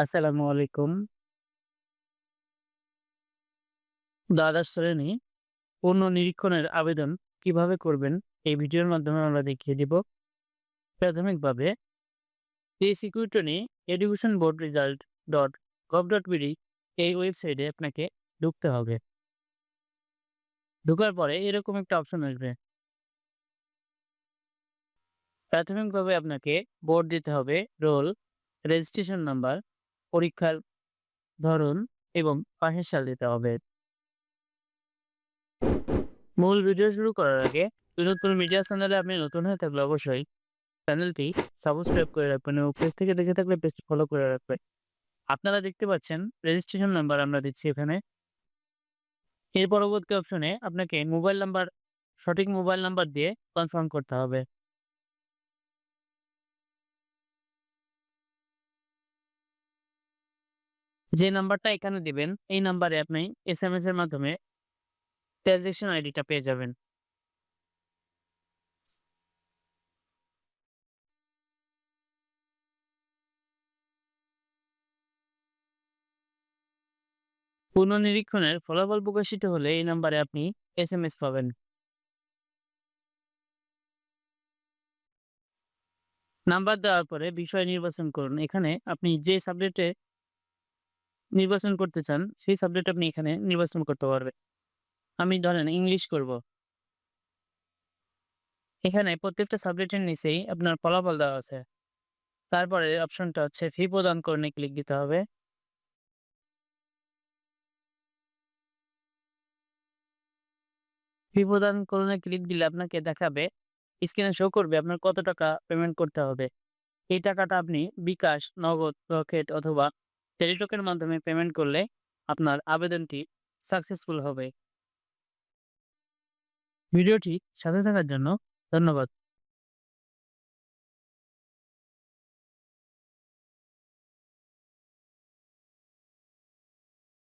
আসসালামু আলাইকুম। দ্বাদশ শ্রেণি পুনর্নিরীক্ষণের আবেদন কীভাবে করবেন এই ভিডিওর মাধ্যমে আমরা দেখিয়ে দিব। প্রাথমিকভাবে সিকিউরিটনি education board result dot gov dot BD এই ওয়েবসাইটে আপনাকে ঢুকতে হবে। ঢোকার পরে এরকম একটা অপশন আসবে। প্রাথমিকভাবে আপনাকে বোর্ড দিতে হবে রোল, রেজিস্ট্রেশন নাম্বার, পরীক্ষার ধরন এবং পাশের সাল দিতে হবে। মূল ভিডিও শুরু করার আগে বিনোদন মিডিয়া চ্যানেলে আপনি নতুন হয়ে থাকলে অবশ্যই চ্যানেলটি সাবস্ক্রাইব করে রাখবেন এবং পেজ থেকে দেখে থাকলে পেজটি ফলো করে রাখবেন। আপনারা দেখতে পাচ্ছেন রেজিস্ট্রেশন নাম্বার আমরা দিচ্ছি এখানে। এর পরবর্তী অপশনে আপনাকে মোবাইল নাম্বার সঠিক মোবাইল নাম্বার দিয়ে কনফার্ম করতে হবে। যে নাম্বারটা এখানে দিবেন, এই নাম্বারে আপনি এস এম এস এর মাধ্যমে ট্রানজেকশন আইডিটা পেয়ে যাবেন। পুনর্নিরীক্ষণের ফলাফল প্রকাশিত হলে এই নাম্বারে আপনি এস এম এস পাবেন। নাম্বার দেওয়ার পরে বিষয় নির্বাচন করুন। এখানে আপনি যে সাবজেক্টে নির্বাচন করতে চান, সেই সাবজেক্ট আপনি এখানে নির্বাচন করতে পারবেন। আমি ধরেন ইংলিশ করব। এখানে প্রত্যেকটা সাবজেক্টের নিচেই আপনার ফলাফল দেওয়া আছে। তারপরে অপশনটা হচ্ছে ফি প্রদান করণে ক্লিক দিতে হবে। ফি প্রদান করণে ক্লিক দিলে আপনাকে দেখাবে স্ক্রিনে শো করবে আপনার কত টাকা পেমেন্ট করতে হবে। এই টাকাটা আপনি বিকাশ, নগদ, রকেট অথবা টেলিটকের মাধ্যমে পেমেন্ট করলে আপনার আবেদনটি সাকসেসফুল হবে। ভিডিওটি সাথে থাকার জন্য ধন্যবাদ।